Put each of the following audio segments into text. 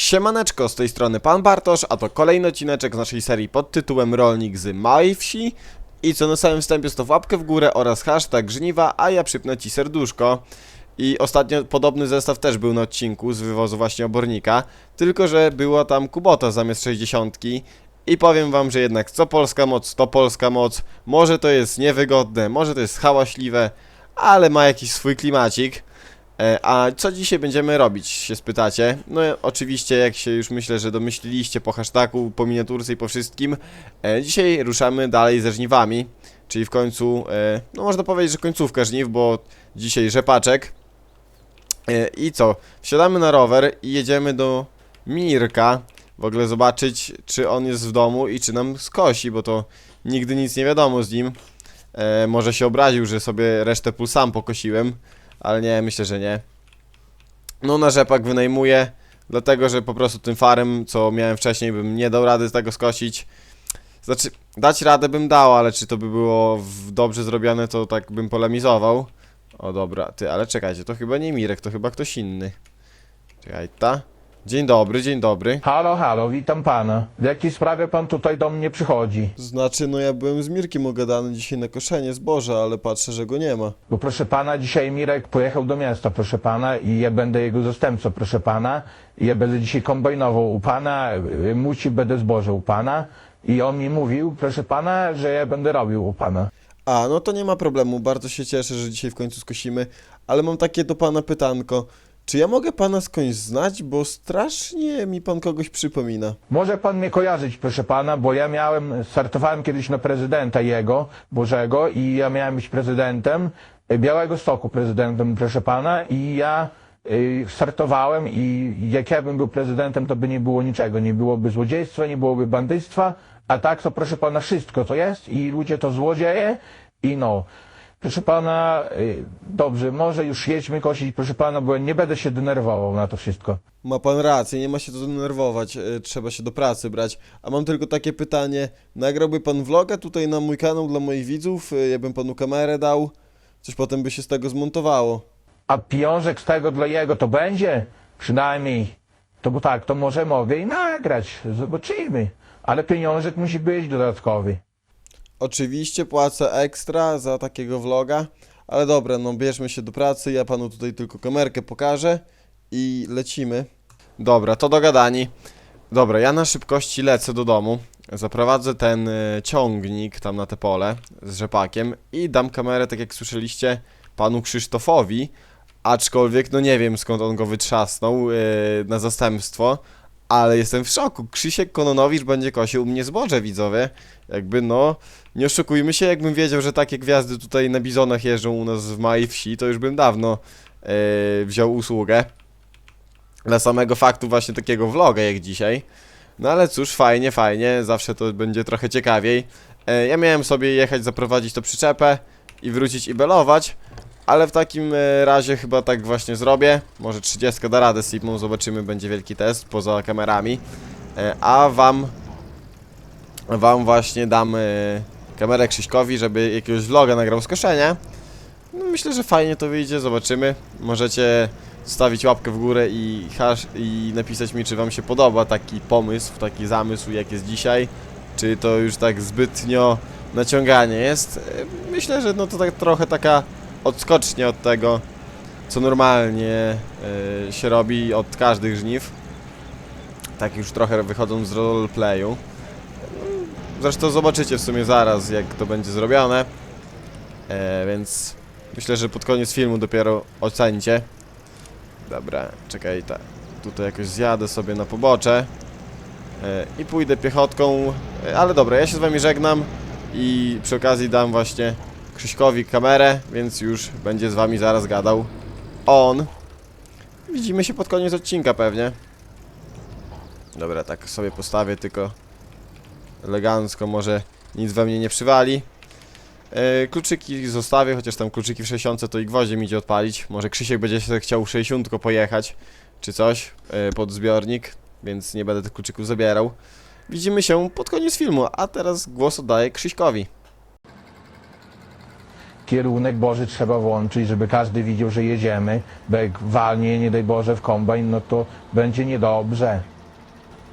Siemaneczko, z tej strony Pan Bartosz, a to kolejny odcineczek z naszej serii pod tytułem Rolnik z małej wsi. I co na samym wstępie to łapkę w górę oraz hashtag żniwa, a ja przypnę Ci serduszko. I ostatnio podobny zestaw też był na odcinku z wywozu właśnie obornika, tylko że była tam Kubota zamiast 60. I powiem wam, że jednak co polska moc, to polska moc. Może to jest niewygodne, może to jest hałaśliwe, ale ma jakiś swój klimacik. E, A co dzisiaj będziemy robić, się spytacie? No oczywiście, jak się już myślę, że domyśliliście po hashtagu, po miniaturce i po wszystkim, e, dzisiaj ruszamy dalej ze żniwami, czyli w końcu, e, no można powiedzieć, że końcówka żniw, bo dzisiaj rzepaczek. I co? Wsiadamy na rower i jedziemy do Mirka, w ogóle zobaczyć, czy on jest w domu i czy nam skosi, bo to nigdy nic nie wiadomo z nim. E, może się obraził, że sobie resztę pól sam pokosiłem, ale nie, myślę, że nie. No na rzepak wynajmuję, dlatego że po prostu tym farem, co miałem wcześniej, bym nie dał rady z tego skosić. Znaczy, dać radę bym dał, ale czy to by było dobrze zrobione, to tak bym polemizował. O dobra, ty, ale czekajcie, to chyba nie Mirek, to chyba ktoś inny. Czekaj, ta. Dzień dobry, dzień dobry. Halo, halo, witam pana. W jakiej sprawie pan tutaj do mnie przychodzi? Znaczy, no ja byłem z Mirkiem ugadany dzisiaj na koszenie zboża, ale patrzę, że go nie ma. Bo proszę pana, dzisiaj Mirek pojechał do miasta, proszę pana, i ja będę jego zastępcą, proszę pana. I ja będę dzisiaj kombajnował u pana, y, muci będę zboże u pana. I on mi mówił, proszę pana, że ja będę robił u pana. A, no to nie ma problemu, bardzo się cieszę, że dzisiaj w końcu skosimy, ale mam takie do pana pytanko. Czy ja mogę pana skądś znać, bo strasznie mi pan kogoś przypomina. Może pan mnie kojarzyć, proszę pana, bo ja miałem, startowałem kiedyś na prezydenta jego, Bożego, i ja miałem być prezydentem, y, Białego Stoku prezydentem, proszę pana, i ja y, startowałem i jak ja bym był prezydentem, to by nie było niczego, nie byłoby złodziejstwa, nie byłoby bandyctwa, a tak to proszę pana wszystko to jest i ludzie to złodzieje i no. Proszę pana, y, dobrze, może już jedźmy kosić, proszę pana, bo ja nie będę się denerwował na to wszystko. Ma pan rację, nie ma się to denerwować, e, trzeba się do pracy brać. A mam tylko takie pytanie, nagrałby pan vloga tutaj na mój kanał dla moich widzów, E, ja bym panu kamerę dał, coś potem by się z tego zmontowało. A pieniążek z tego dla jego to będzie? Przynajmniej. To bo tak, to może mogę i nagrać. Zobaczymy. Ale pieniążek musi być dodatkowy. Oczywiście płacę ekstra za takiego vloga, ale dobra, no bierzmy się do pracy, ja panu tutaj tylko kamerkę pokażę i lecimy. Dobra, to dogadani. Dobra, ja na szybkości lecę do domu, zaprowadzę ten y, ciągnik tam na te pole z rzepakiem i dam kamerę, tak jak słyszeliście, panu Krzysztofowi, aczkolwiek no nie wiem skąd on go wytrzasnął y, na zastępstwo, ale jestem w szoku. Krzysiek Kononowicz będzie kosił u mnie zboże, widzowie. Jakby no, nie oszukujmy się, jakbym wiedział, że takie gwiazdy tutaj na bizonach jeżdżą u nas w małej wsi, to już bym dawno e, wziął usługę. Dla samego faktu właśnie takiego vloga jak dzisiaj. No ale cóż, fajnie, fajnie, zawsze to będzie trochę ciekawiej. E, ja miałem sobie jechać, zaprowadzić to przyczepę i wrócić i belować, ale w takim e, razie chyba tak właśnie zrobię. Może 30 da radę z zobaczymy, będzie wielki test poza kamerami. E, a wam wam właśnie dam y, kamerę Krzyśkowi, żeby jakiegoś vloga nagrał z koszenia. No, myślę, że fajnie to wyjdzie, zobaczymy. Możecie stawić łapkę w górę i, i napisać mi, czy wam się podoba taki pomysł, taki zamysł, jak jest dzisiaj. Czy to już tak zbytnio naciąganie jest. Myślę, że no to tak trochę taka odskocznie od tego, co normalnie y, się robi od każdych żniw. Tak już trochę wychodząc z roleplayu. Zresztą zobaczycie w sumie zaraz, jak to będzie zrobione. E, więc myślę, że pod koniec filmu dopiero ocenicie. Dobra, czekaj, ta, tutaj jakoś zjadę sobie na pobocze. E, I pójdę piechotką. E, ale dobra, ja się z wami żegnam. I przy okazji dam właśnie Krzyśkowi kamerę, więc już będzie z wami zaraz gadał on. Widzimy się pod koniec odcinka pewnie. Dobra, tak sobie postawię tylko elegancko, może nic we mnie nie przywali. E, kluczyki zostawię, chociaż tam kluczyki w 60 to i gwoździem idzie odpalić. Może Krzysiek będzie się chciał 60 pojechać, czy coś, e, pod zbiornik, więc nie będę tych kluczyków zabierał. Widzimy się pod koniec filmu, a teraz głos oddaję Krzyśkowi. Kierunek Boży trzeba włączyć, żeby każdy widział, że jedziemy, bo jak walnie, nie daj Boże, w kombajn, no to będzie niedobrze.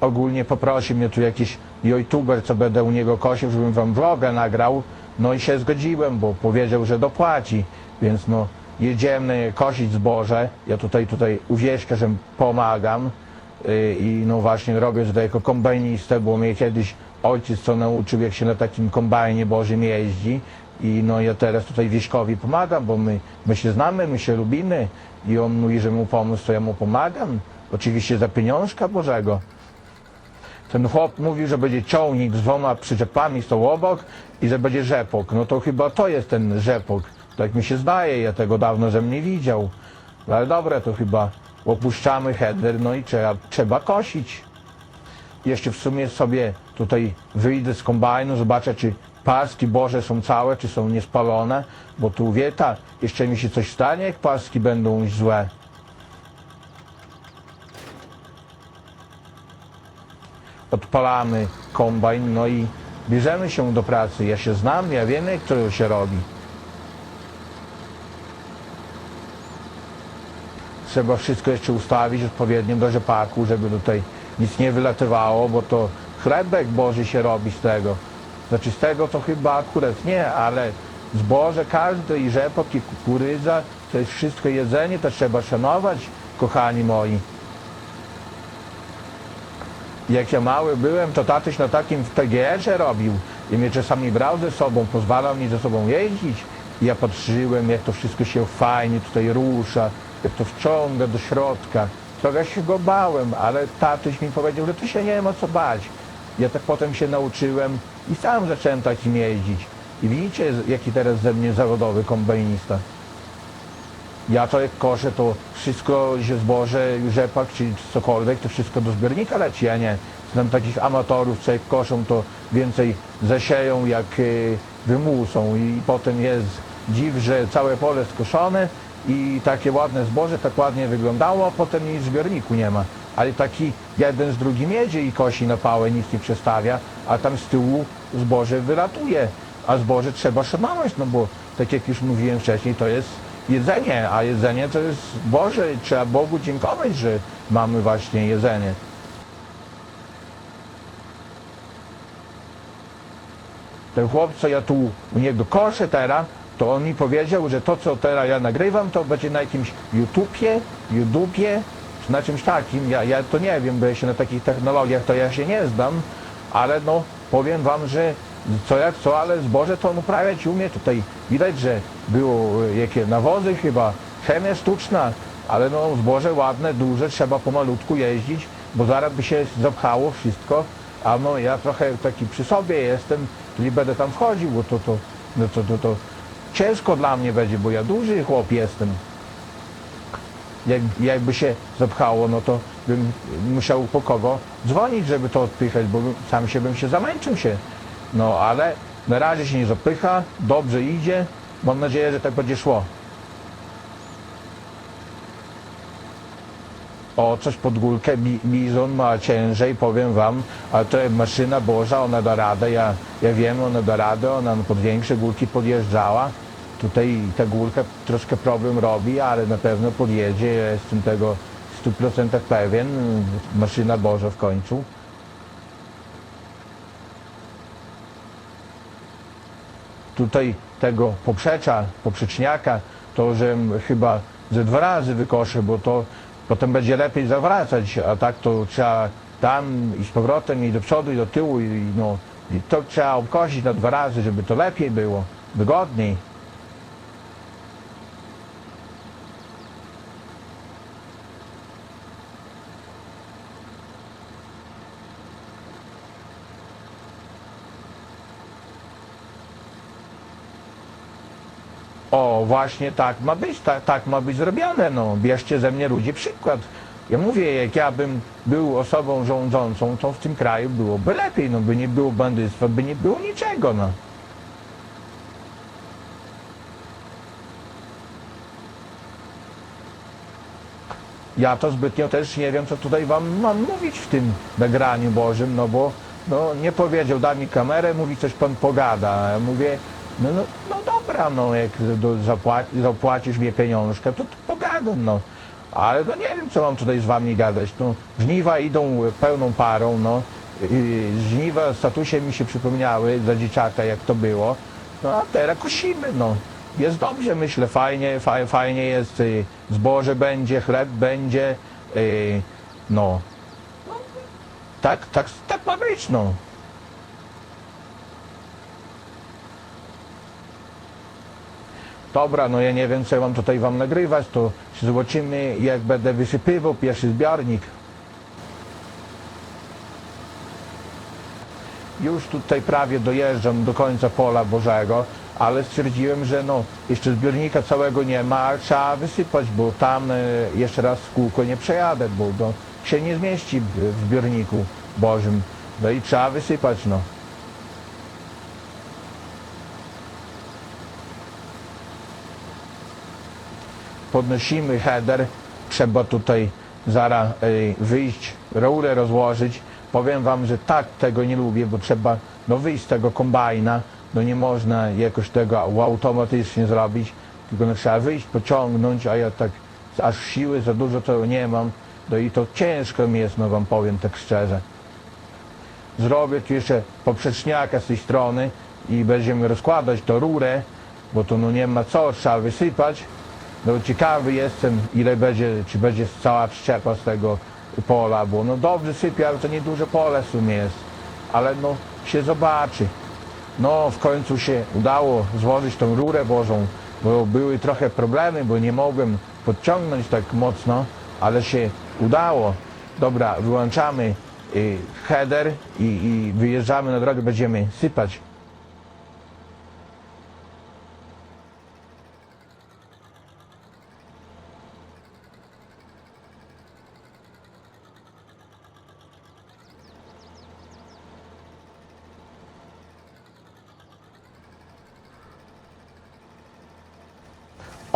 Ogólnie poprosił mnie tu jakiś youtuber, co będę u niego kosił, żebym wam vloga nagrał, no i się zgodziłem, bo powiedział, że dopłaci, więc no jedziemy kosić zboże, ja tutaj, tutaj u że pomagam. Yy, i no właśnie robię tutaj jako kombajnistę, bo mnie kiedyś ojciec co nauczył, jak się na takim kombajnie Bożym jeździ i no ja teraz tutaj Wieśkowi pomagam, bo my, my się znamy, my się lubimy i on mówi, że mu pomóc, to ja mu pomagam, oczywiście za pieniążka Bożego. Ten chłop mówił, że będzie ciągnik z dwoma przyczepami stał obok i że będzie rzepok. No to chyba to jest ten rzepok. Tak mi się zdaje, ja tego dawno żem nie widział. No Ale dobra, to chyba opuszczamy header, no i trzeba, trzeba kosić. Jeszcze w sumie sobie tutaj wyjdę z kombajnu, zobaczę czy paski Boże są całe, czy są niespalone, bo tu wieta, jeszcze mi się coś stanie, jak paski będą złe. odpalamy kombajn, no i bierzemy się do pracy. Ja się znam, ja wiem, jak to się robi. Trzeba wszystko jeszcze ustawić odpowiednio do rzepaku, żeby tutaj nic nie wylatywało, bo to chlebek Boży się robi z tego. Znaczy z tego to chyba akurat nie, ale zboże każde i rzepak i kukurydza, to jest wszystko jedzenie, to trzeba szanować, kochani moi. Jak ja mały byłem, to tatuś na takim w TGR-ze robił i mnie czasami brał ze sobą, pozwalał mi ze sobą jeździć. I ja patrzyłem, jak to wszystko się fajnie tutaj rusza, jak to wciąga do środka. Trochę się go bałem, ale tatuś mi powiedział, że tu się nie ma co bać. Ja tak potem się nauczyłem i sam zacząłem takim jeździć. I widzicie, jaki teraz ze mnie zawodowy kombajnista. Ja to jak koszę, to wszystko, że zboże, rzepak czy cokolwiek, to wszystko do zbiornika leci, ja nie. Znam takich amatorów, co jak koszą, to więcej zasieją, jak y, wymusą i potem jest dziw, że całe pole skoszone i takie ładne zboże tak ładnie wyglądało, a potem nic w zbiorniku nie ma. Ale taki jeden z drugim jedzie i kosi na pałę, nic nie przestawia, a tam z tyłu zboże wylatuje. A zboże trzeba szanować, no bo tak jak już mówiłem wcześniej, to jest jedzenie, a jedzenie to jest Boże i trzeba Bogu dziękować, że mamy właśnie jedzenie. Ten chłop, co ja tu u niego koszę teraz, to on mi powiedział, że to, co teraz ja nagrywam, to będzie na jakimś YouTubie, YouTubie, na czymś takim. Ja, ja to nie wiem, bo ja się na takich technologiach to ja się nie znam, ale no powiem wam, że co jak co, ale zboże to on uprawiać umie. Tutaj widać, że było e, jakie nawozy chyba, chemia sztuczna, ale no zboże ładne, duże, trzeba pomalutku jeździć, bo zaraz by się zapchało wszystko, a no ja trochę taki przy sobie jestem, czyli będę tam wchodził, bo to, to, no to, to, to ciężko dla mnie będzie, bo ja duży chłop jestem. Jak, jakby się zapchało, no to bym musiał po kogo dzwonić, żeby to odpychać, bo sam się bym się zamęczył się. No ale na razie się nie zapycha, dobrze idzie. Mam nadzieję, że tak będzie szło. O, coś pod górkę, Bi- bizon ma ciężej, powiem wam, ale to jest maszyna Boża, ona da radę, ja, ja wiem, ona da radę, ona pod większe górki podjeżdżała. Tutaj ta górka troszkę problem robi, ale na pewno podjedzie, ja jestem tego w 100% pewien, maszyna Boża w końcu. tutaj tego poprzecza, poprzeczniaka, to że chyba ze dwa razy wykoszę, bo to potem będzie lepiej zawracać, a tak to trzeba tam i z powrotem i do przodu i do tyłu i no i to trzeba obkosić na dwa razy, żeby to lepiej było, wygodniej. O, właśnie tak ma być, tak, tak ma być zrobione, no. Bierzcie ze mnie ludzie przykład. Ja mówię, jak ja bym był osobą rządzącą, to w tym kraju byłoby lepiej, no by nie było bandyctwa, by nie było niczego, no. Ja to zbytnio też nie wiem, co tutaj wam mam mówić w tym nagraniu Bożym, no bo no, nie powiedział, da mi kamerę, mówi coś pan pogada. Ja mówię, No, no, no dobra, no jak do, zapłaci, zapłacisz mnie pieniążkę, to, to pogadam, no. Ale no nie wiem, co mam tutaj z wami gadać. No, żniwa idą pełną parą, no. I żniwa z tatusiem mi się przypomniały za dzieciaka, jak to było. No a teraz kosimy, no. Jest dobrze, myślę, fajnie, faj, fajnie jest, y, zboże będzie, chleb będzie, y, no. no. Tak, tak, tak ma być, no. Dobra, no ja nie wiem, co mam tutaj wam nagrywać, to zobaczymy, jak będę wysypywał pierwszy zbiornik. Już tutaj prawie dojeżdżam do końca pola Bożego, ale stwierdziłem, że no, jeszcze zbiornika całego nie ma, ale trzeba wysypać, bo tam e, jeszcze raz w kółko nie przejadę, bo no, się nie zmieści w zbiorniku Bożym. No i trzeba wysypać, no. Podnosimy header, trzeba tutaj zaraz y, wyjść, rurę rozłożyć. Powiem wam, że tak tego nie lubię, bo trzeba no, wyjść z tego kombajna, no nie można jakoś tego automatycznie zrobić, tylko no, trzeba wyjść, pociągnąć, a ja tak aż siły za dużo to nie mam, no i to ciężko mi jest, no wam powiem tak szczerze. Zrobię tu jeszcze poprzeczniaka z tej strony i będziemy rozkładać to rurę, bo to no nie ma co, trzeba wysypać. No ciekawy jestem, ile będzie, czy będzie cała przyczepa z tego pola, bo no dobrze sypie, ale to nieduże pole w sumie jest. Ale no się zobaczy. No w końcu się udało złożyć tą rurę Bożą, bo były trochę problemy, bo nie mogłem podciągnąć tak mocno, ale się udało. Dobra, wyłączamy y, header i, i wyjeżdżamy na drogę, będziemy sypać.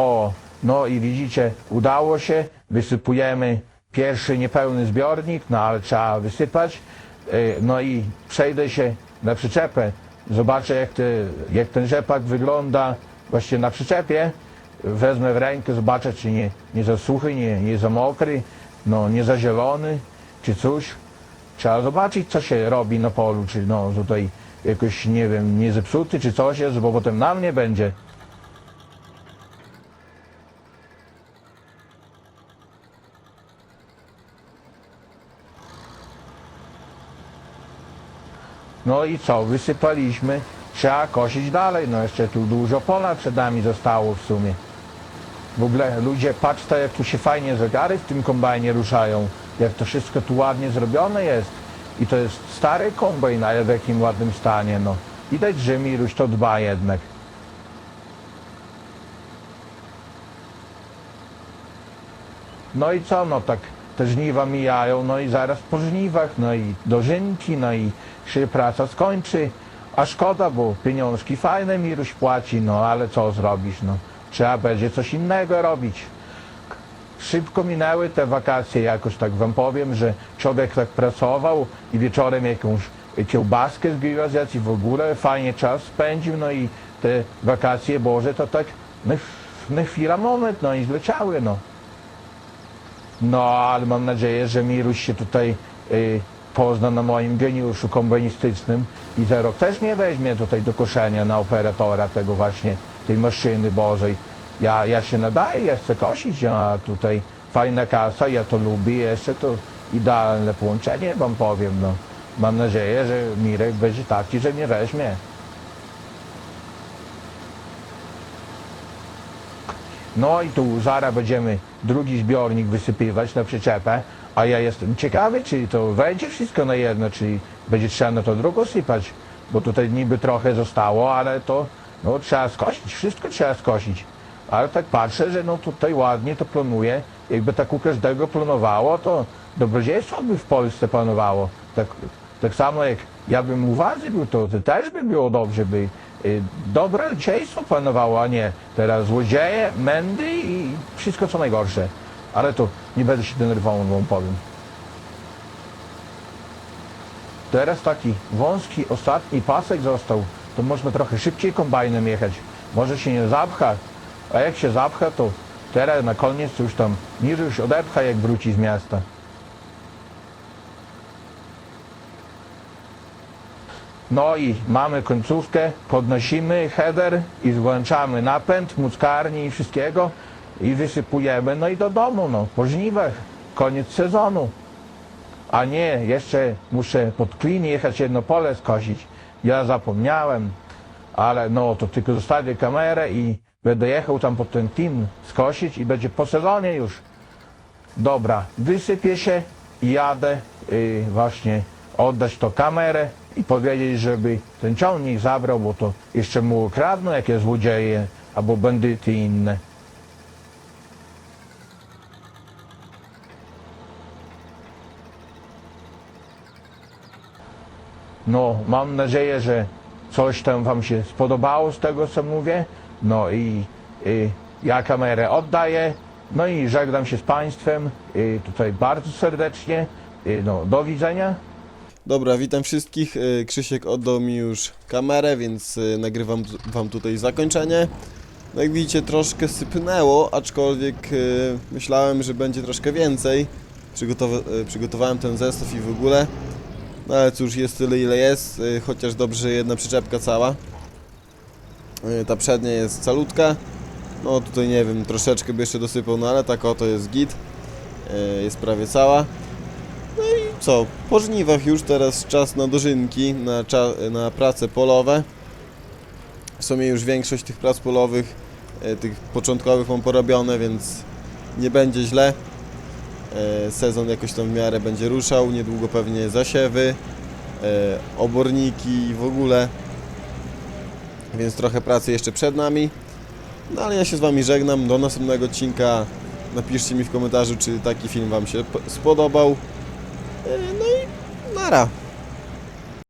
O, no i widzicie, udało się, wysypujemy pierwszy niepełny zbiornik, no ale trzeba wysypać. Y, No i przejdę się na przyczepę, zobaczę jak, te, jak ten rzepak wygląda właśnie na przyczepie. Wezmę w rękę, zobaczę czy nie, nie za suchy, nie, nie za mokry, no nie za zielony, czy coś. Trzeba zobaczyć co się robi na polu, czy no tutaj jakoś nie wiem, nie zepsuty, czy coś jest, bo potem na mnie będzie. No i co, wysypaliśmy, trzeba kosić dalej, no jeszcze tu dużo pola przed nami zostało w sumie. W ogóle ludzie, patrzcie jak tu się fajnie zegary w tym kombajnie ruszają, jak to wszystko tu ładnie zrobione jest. I to jest stary kombajn, ale w jakim ładnym stanie, no. Widać, że Miruś to dba jednak. No i co, no tak te żniwa mijają, no i zaraz po żniwach, no i dożynki, no i się praca skończy. A szkoda, bo pieniążki fajne Miruś płaci, no ale co zrobisz, no. Trzeba będzie coś innego robić. Szybko minęły te wakacje, jakoś tak wam powiem, że człowiek tak pracował i wieczorem jakąś kiełbaskę zjadł i w ogóle fajnie czas spędził, no i te wakacje Boże to tak na, na chwila moment, no i zleciały, no. No, ale mam nadzieję, że Miruś się tutaj y, pozna na moim geniuszu kombinistycznym i za rok też mnie weźmie tutaj do koszenia na operatora tego właśnie, tej maszyny Bożej. Ja, ja się nadaję, ja chcę kosić, a tutaj fajna kasa, ja to lubię, jeszcze to idealne połączenie wam powiem, no. Mam nadzieję, że Mirek będzie taki, że mnie weźmie. No i tu zaraz będziemy drugi zbiornik wysypywać na przyczepę, a ja jestem ciekawy, czy to wejdzie wszystko na jedno, czy będzie trzeba na to drugą sypać, bo tutaj niby trochę zostało, ale to no, trzeba skosić, wszystko trzeba skosić. Ale tak patrzę, że no tutaj ładnie to planuje, jakby tak u każdego planowało, to dobrodziejstwo by w Polsce panowało. Tak, tak samo jak ja bym u was był, to, to też by było dobrze, by y, dobrodziejstwo panowało, a nie teraz złodzieje, mędy i wszystko co najgorsze. Ale to nie będę się denerwował, wam powiem. Teraz taki wąski, ostatni pasek został to można trochę szybciej kombajnem jechać. Może się nie zapcha, a jak się zapcha, to teraz na koniec już tam niżej już odepcha, jak wróci z miasta. No i mamy końcówkę, podnosimy header i włączamy napęd, muckarni i wszystkiego i wysypujemy, no i do domu, no, po żniwach, koniec sezonu. A nie, jeszcze muszę pod klin jechać jedno pole skosić. Ja zapomniałem, ale no to tylko zostawię kamerę i będę jechał tam pod ten klin skosić i będzie po sezonie już. Dobra, wysypię się i jadę y, właśnie oddać to kamerę i powiedzieć, żeby ten ciągnik zabrał, bo to jeszcze mu ukradną jakieś złodzieje albo bandyty inne. No, mam nadzieję, że coś tam Wam się spodobało z tego, co mówię. No i, i ja kamerę oddaję. No i żegnam się z Państwem i tutaj bardzo serdecznie. I no, do widzenia. Dobra, witam wszystkich. Y, Krzysiek oddał mi już kamerę, więc y, nagrywam wam tutaj zakończenie. No jak widzicie, troszkę sypnęło, aczkolwiek y, myślałem, że będzie troszkę więcej. Przygotowa- przygotowałem ten zestaw i w ogóle. No ale cóż, jest tyle ile jest, chociaż dobrze, jedna przyczepka cała. Ta przednia jest calutka. No tutaj nie wiem, troszeczkę by jeszcze dosypał, no ale tak oto jest git. Jest prawie cała. Co? Po żniwach już teraz czas na dożynki, na, cza- na prace polowe. W sumie już większość tych prac polowych, e, tych początkowych mam porobione, więc nie będzie źle. E, sezon jakoś tam w miarę będzie ruszał, niedługo pewnie zasiewy, e, oborniki i w ogóle. Więc trochę pracy jeszcze przed nami. No ale ja się z Wami żegnam. Do następnego odcinka. Napiszcie mi w komentarzu, czy taki film Wam się spodobał. E, No i nara.